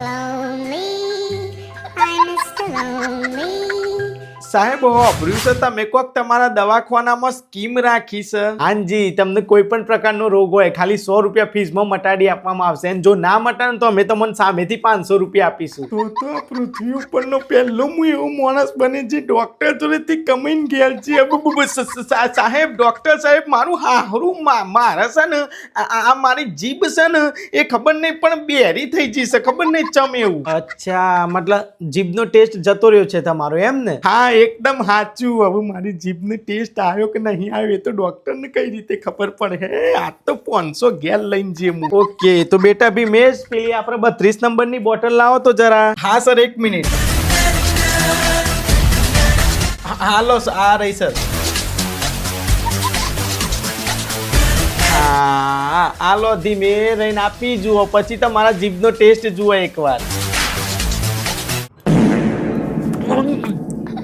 Lonely, I'm Mr. Lonely. સાહેબ વાપર્યું છે તમે કોક તમારા દવાખાનામાં સ્કીમ રાખી છે? હાજી તમને કોઈ પણ પ્રકારનો રોગ હોય ખાલી સો રૂપિયા ફીસમાં મટાડી આપવામાં આવશે. અને જો ના મટાડે તો અમે તમને સામેથી પાંચસો રૂપિયા આપીશું. તો તો પૃથ્વી ઉપરનો પહેલો હું એવો માણસ બને જે ડોક્ટર જોડેથી કમાઈને ગયેલ છે. સાહેબ ડોક્ટર સાહેબ મારું હાહરું મા- મારા છે ને આ મારી જીભ છે ને એ ખબર નહીં પણ બેરી થઈ જશે ખબર નહીં ચમ એવું. અચ્છા મતલબ જીભનો ટેસ્ટ જતો રહ્યો છે તમારો એમ ને? હા એકદમ સાચું હવે મારી જીભને ટેસ્ટ આવ્યો કે નહીં આવ્યો એ તો ડોક્ટરને કઈ રીતે ખબર પડે? હે, આ તો પાંચસો ગેલ લઈને જે ઓકે, તો બેટા ભી મેં પેલી આપણે બત્રીસ નંબરની બોટલ લાવો તો જરા. હા, સર, એક મિનિટ. હાલો આ રહી, સર. હા હાલો ધીમે રહીને આપી જુઓ. પછી તમારા જીભનો ટેસ્ટ જુઓ એકવાર.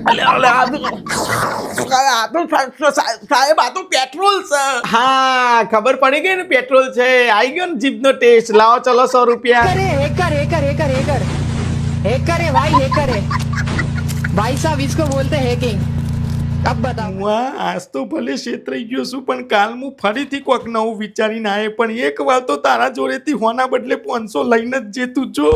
આ તો- આ તો સા- સા- સાહેબ આ તો પેટ્રોલ છે હા ખબર પડી ગઈ ને પેટ્રોલ છે આવી ગયો ને જીભનો ટેસ્ટ લાવો ચલો સો રૂપિયા अरे hacker hacker hacker hacker hacker है भाई हैकर है भाई साहब इसको बोलते हैं हैकिंग अब बताओ વાહ આજ તો ભલે છેતરાઈ ગયો છું પણ કાલ હું ફરીથી કોઈક નવું વિચારીને આવે પણ એક વાર તો તારા જોડેથી હોના બદલે પાંચસો લઈને જ જે તું જો